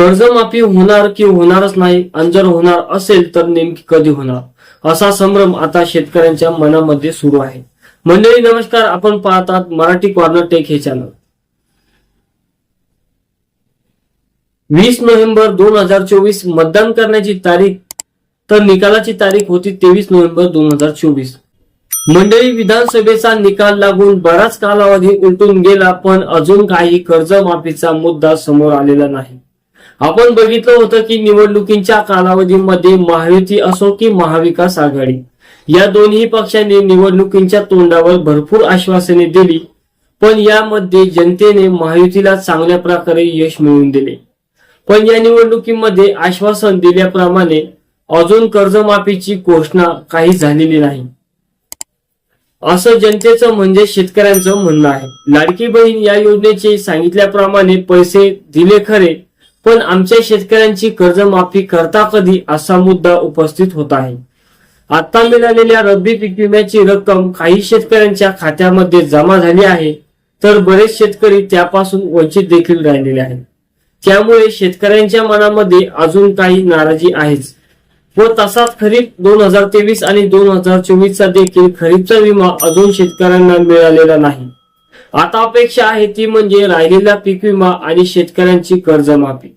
कर्जमाफी होणार की होणारच नाही आणि जर होणार असेल तर नेमकी कधी होणार? असा संभ्रम आता शेतकऱ्यांच्या मनामध्ये सुरू आहे. मंडळी नमस्कार. आपण पाहतात मराठी कॉर्नर टेक हे चॅनल वीस नोव्हेंबर दोन हजार चोवीस मतदान करण्याची तारीख तर निकालाची तारीख होती तेवीस नोव्हेंबर दोन हजार चोवीस. मंडळी विधानसभेचा निकाल लागून बराच कालावधी उलटून गेला पण अजून काही कर्जमाफीचा मुद्दा समोर आलेला नाही. आपण बघितलं होतं की निवडणुकीच्या कालावधीमध्ये महायुती असो की महाविकास आघाडी या दोन्ही पक्षांनी निवडणुकीच्या तोंडावर भरपूर आश्वासने दिली पण यामध्ये जनतेने महायुतीला चांगल्या प्रकारे यश मिळवून दिले. पण या निवडणुकीमध्ये आश्वासन दिल्याप्रमाणे अजून कर्जमाफीची घोषणा काही झालेली नाही. असं जनतेचं म्हणजे शेतकऱ्यांचं म्हणणं आहे. लाडकी बहीण या योजनेचे सांगितल्याप्रमाणे पैसे दिले खरे पण आमच्या शेतकऱ्यांची कर्जमाफी करता कधी असा मुद्दा उपस्थित होत आहे. आता मिळालेल्या रब्बी पीक विम्याची रक्कम काही शेतकऱ्यांच्या खात्यामध्ये जमा झाली आहे तर बरेच शेतकरी त्यापासून वंचित देखील राहिलेले आहेत. त्यामुळे शेतकऱ्यांच्या मनामध्ये अजून काही नाराजी आहेच. व तसाच खरीप दोन हजार तेवीस आणि दोन हजार चोवीस चा देखील खरीपचा विमा अजून शेतकऱ्यांना मिळालेला नाही. आता अपेक्षा आहे ती म्हणजे राहिलेला पीक विमा आणि शेतकऱ्यांची कर्जमाफी.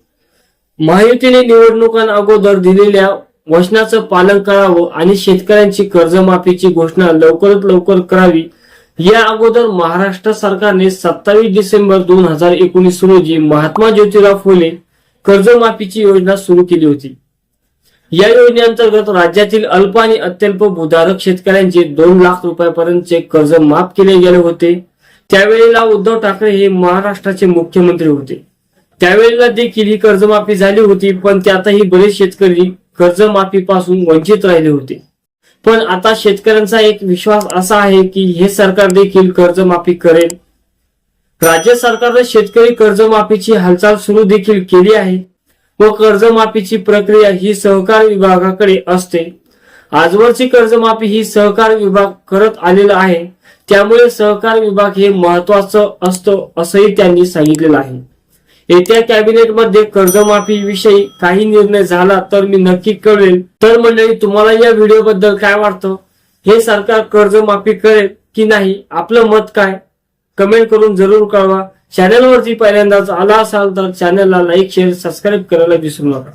महायुतीने निवडणुकांअगोदर दिलेल्या वचनाचं पालन करावं आणि शेतकऱ्यांची कर्जमाफीची घोषणा लवकरात लवकर करावी या अगोदर महाराष्ट्र सरकारने सत्तावीस डिसेंबर दोन हजार एकोणीस रोजी महात्मा ज्योतिराव फुले कर्जमाफीची योजना सुरू केली होती. या योजनेअंतर्गत राज्यातील अल्प आणि अत्यल्प भूधारक शेतकऱ्यांचे दोन लाख रुपयापर्यंतचे कर्ज माफ केले गेले होते. त्यावेळेला उद्धव ठाकरे हे महाराष्ट्राचे मुख्यमंत्री होते. त्यावेळेला देखील ही कर्जमाफी झाली होती पण त्यातही बरेच शेतकरी कर्जमाफीपासून वंचित राहिले होते. पण आता शेतकऱ्यांचा एक विश्वास असा आहे की हे सरकार देखील कर्जमाफी करेल. राज्य सरकारने शेतकरी कर्जमाफीची हालचाल सुरू देखील केली आहे. व कर्जमाफीची प्रक्रिया ही सहकार विभागाकडे असते. आजवरची कर्जमाफी ही सहकार विभाग करत आलेला आहे. त्यामुळे सहकार विभाग हे महत्वाचं असतं असंही त्यांनी सांगितलेलं आहे. येत्या कॅबिनेटमध्ये कर्जमाफी विषयी काही निर्णय झाला तर मी नक्की कळेल तर मंडळी तुम्हाला या व्हिडिओ बद्दल काय वाटतं? हे सरकार कर्जमाफी करेल की नाही? आपलं मत काय? कमेंट करून जरूर कळवा. चॅनलवरती पहिल्यांदाच आला असाल तर चॅनलला लाईक शेअर सबस्क्राईब करायला विसरू नका.